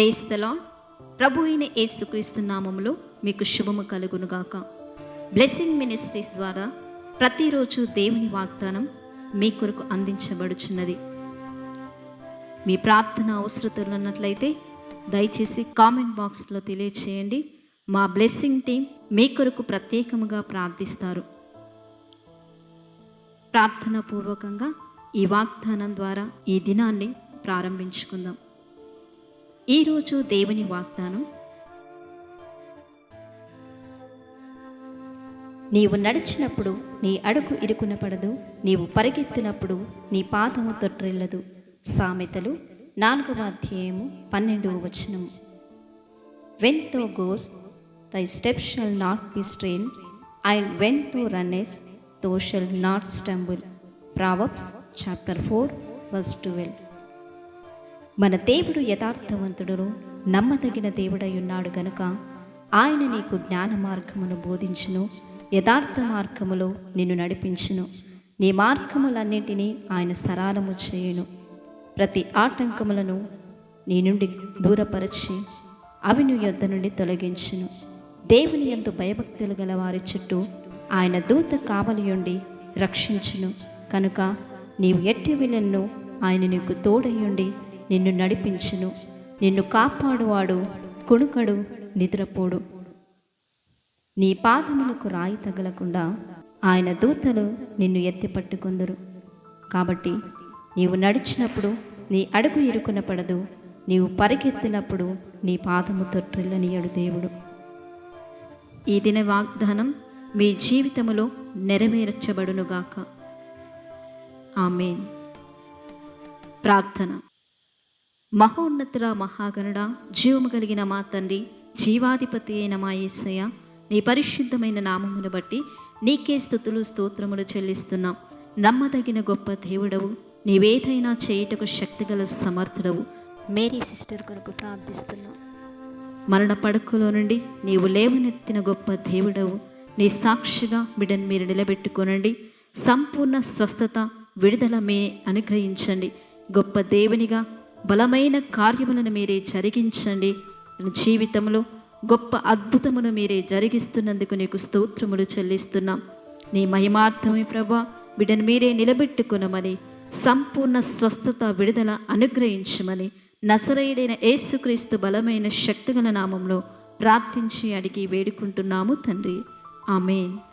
ప్రేస్తలా ప్రభు అయిన ఏసుక్రీస్తు నామములో మీకు శుభము కలుగునుగాక. బ్లెస్సింగ్ మినిస్ట్రీస్ ద్వారా ప్రతిరోజు దేవుని వాగ్దానం మీ కొరకు అందించబడుచున్నది. మీ ప్రార్థన అవసరతలు ఉన్నట్లయితే దయచేసి కామెంట్ బాక్స్లో తెలియచేయండి. మా బ్లెస్సింగ్ టీం మీ కొరకు ప్రత్యేకముగా ప్రార్థిస్తారు. ప్రార్థన పూర్వకంగా ఈ వాగ్దానం ద్వారా ఈ దినాన్ని ప్రారంభించుకుందాం. ఈరోజు దేవుని వాగ్దానం. నీవు నడిచినప్పుడు నీ అడుగు ఇరుకున పడదు నీవు పరిగెత్తినప్పుడు నీ పాదము తొట్టిల్లదు. సామెతలు నాలుగవ అధ్యాయము పన్నెండవ వచనము. When thou goest thy step shall not be straitened and when thou runnest thou shalt not stumble Proverbs chapter four verse twelve మన దేవుడు యథార్థవంతుడును నమ్మదగిన దేవుడై ఉన్నాడు గనుక ఆయన నీకు జ్ఞాన మార్గమును బోధించును యథార్థ మార్గములో నిన్ను నడిపించును. నీ మార్గములన్నింటినీ ఆయన సరాలము చేయును. ప్రతి ఆటంకములను నీ నుండి దూరపరచి అవి నీ యొద్ద నుండి తొలగించును. దేవుని ఎందు భయభక్తులు గల వారి చుట్టూ ఆయన దూత కావలియుండి రక్షించును. కనుక నీవు ఎట్టి విలన్ను ఆయన నీకు తోడయుండి నిన్ను నడిపించును. నిన్ను కాపాడువాడు కొనుకడు నిద్రపోడు. నీ పాదములకు రాయి తగలకుండా ఆయన దూతలు నిన్ను ఎత్తి పట్టుకుందరు. కాబట్టి నీవు నడిచినప్పుడు నీ అడుగు ఇరుకున పడదు. నీవు పరిగెత్తినప్పుడు నీ పాదము తొట్టిల్లనియడు దేవుడు. ఈ దిన వాగ్దానం మీ జీవితములో నెరవేర్చబడునుగాక. ఆమెన్. ప్రార్థన. మహోన్నతుల మహాగణుడ జీవము కలిగిన మా తండ్రి జీవాధిపతి అయిన మా యేసయ్య నీ పరిశుద్ధమైన నామమును బట్టి నీకే స్థుతులు స్తోత్రములు చెల్లిస్తున్నాం. నమ్మదగిన గొప్ప దేవుడవు నీవేదైనా చేయుటకు శక్తిగల సమర్థుడవు. మేరీ సిస్టర్ కొరకు ప్రార్థిస్తున్నాం. మరణ పడకలో నుండి నీవు లేవనెత్తిన గొప్ప దేవుడవు నీ సాక్షిగా బిడ్డను మీరు నిలబెట్టుకోనండి. సంపూర్ణ స్వస్థత విడుదల మే అనుగ్రహించండి. గొప్ప దేవునిగా బలమైన కార్యములను మీరే జరిగించండి. తన జీవితంలో గొప్ప అద్భుతమును మీరే జరిగిస్తున్నందుకు నీకు స్తోత్రములు చెల్లిస్తున్నాం. నీ మహిమార్థమే ప్రభా బిడ్డను మీరే నిలబెట్టుకునమని సంపూర్ణ స్వస్థత విడుదల అనుగ్రహించమని నసరయుడైన యేసుక్రీస్తు బలమైన శక్తిగల నామంలో ప్రార్థించి అడిగి వేడుకుంటున్నాము తండ్రి. ఆమెన్.